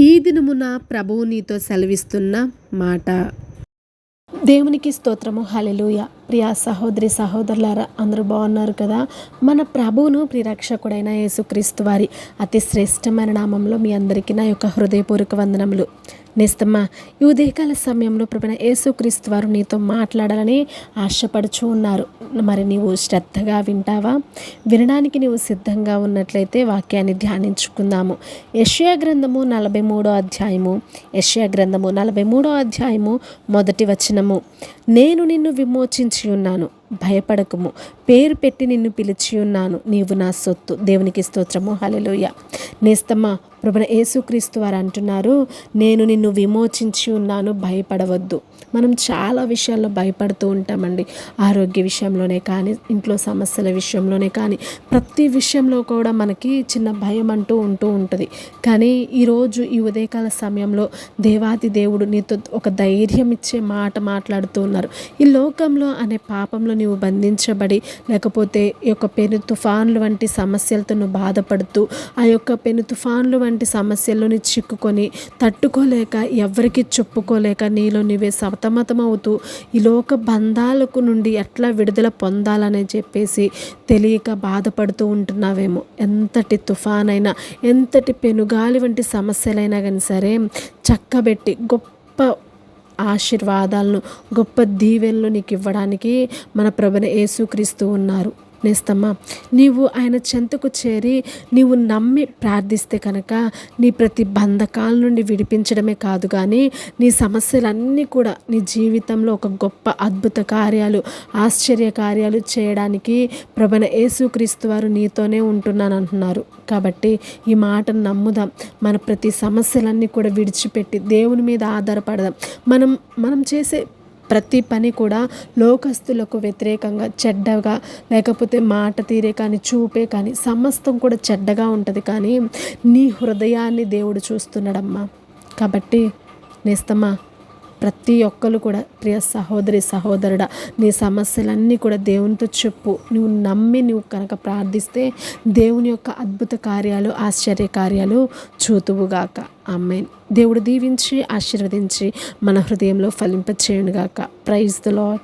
ఈ దినమున ప్రభువు నీతో సెలవిస్తున్న మాట. దేవునికి స్తోత్రము. హలెలుయ ప్రియా సహోదరి సహోదరులారా అందరూ బాగున్నారు కదా? మన ప్రభువును ప్రిరక్షకుడైన యేసుక్రీస్తు వారి అతి శ్రేష్టమైన నామంలో మీ అందరికీ నా యొక్క హృదయపూర్వక వందనములు. నేస్తమ్మా ఈ ఉదయకాల సమయంలో ప్రభుణ యేసుక్రీస్తు వారు నీతో మాట్లాడాలని ఆశపడుచు ఉన్నారు. మరి నీవు శ్రద్ధగా వింటావా? వినడానికి నీవు సిద్ధంగా ఉన్నట్లయితే వాక్యాన్ని ధ్యానించుకుందాము. యష్యా గ్రంథము నలభై మూడో అధ్యాయము. యష్యా గ్రంథము నలభై మూడో అధ్యాయము మొదటి వచనము. నేను నిన్ను విమోచించి ఉన్నాను. భయపడకము. పేరు పెట్టి నిన్ను పిలిచి ఉన్నాను. నీవు నా సొత్తు. దేవునికి స్తోత్రము. హలెలుయ నేస్తమ్మ ప్రభుణ యేసుక్రీస్తు వారు అంటున్నారు నేను నిన్ను విమోచించి ఉన్నాను. భయపడవద్దు. మనం చాలా విషయాల్లో భయపడుతూ ఉంటామండి. ఆరోగ్య విషయంలోనే కానీ ఇంట్లో సమస్యల విషయంలోనే కానీ ప్రతి విషయంలో కూడా మనకి చిన్న భయం అంటూ ఉంటూ ఉంటుంది. కానీ ఈరోజు ఈ ఉదయకాల సమయంలో దేవాది దేవుడు నీతో ఒక ధైర్యం ఇచ్చే మాట మాట్లాడుతూ ఉన్నారు. ఈ లోకంలో అనే పాపంలో నీవు బంధించబడి లేకపోతే ఈ యొక్క పెను తుఫాన్లు వంటి సమస్యలతో నువ్వు బాధపడుతూ ఆ యొక్క పెను తుఫాన్లు వంటి సమస్యల్లోని చిక్కుకొని తట్టుకోలేక ఎవరికి చెప్పుకోలేక నీలో నీవే సతమతమవుతూ ఈ లోక బంధాలకు నుండి ఎట్లా విడుదల పొందాలని చెప్పేసి తెలియక బాధపడుతూ ఉంటున్నావేమో. ఎంతటి తుఫాన్ అయినా ఎంతటి పెనుగాలి వంటి సమస్యలైనా కానీ సరే చక్కబెట్టి గొప్ప ఆశీర్వాదాలను గొప్ప దీవెనలు నీకు ఇవ్వడానికి మన ప్రభున యేసుక్రీస్తు ఉన్నారు. నేస్తమ్మా నీవు ఆయన చెంతకు చేరి నీవు నమ్మి ప్రార్థిస్తే కనుక నీ ప్రతి బంధకాల నుండి విడిపించడమే కాదు కానీ నీ సమస్యలన్నీ కూడా నీ జీవితంలో ఒక గొప్ప అద్భుత కార్యాలు ఆశ్చర్య కార్యాలు చేయడానికి ప్రభన యేసుక్రీస్తు వారు నీతోనే ఉంటున్నాను అంటున్నారు కాబట్టి ఈ మాటను నమ్ముదాం. మన ప్రతి సమస్యలన్నీ కూడా విడిచిపెట్టి దేవుని మీద ఆధారపడదాం. మనం మనం చేసే ప్రతి పని కూడా లోకస్తులకు వ్యతిరేకంగా చెడ్డగా లేకపోతే మాట తీరే కానీ చూపే కానీ సమస్తం కూడా చెడ్డగా ఉంటుంది. కానీ నీ హృదయాన్ని దేవుడు చూస్తున్నాడమ్మా. కాబట్టి నేస్తమ్మా ప్రతి ఒక్కరు కూడా ప్రియ సహోదరి సహోదరుడా నీ సమస్యలన్నీ కూడా దేవునితో చెప్పు. నువ్వు నమ్మి నువ్వు కనుక ప్రార్థిస్తే దేవుని యొక్క అద్భుత కార్యాలు ఆశ్చర్య కార్యాలు చూతువుగాక. అమ్మాయిని దేవుడు దీవించి ఆశీర్వదించి మన హృదయంలో ఫలింపచేయునుగాక. Praise the lord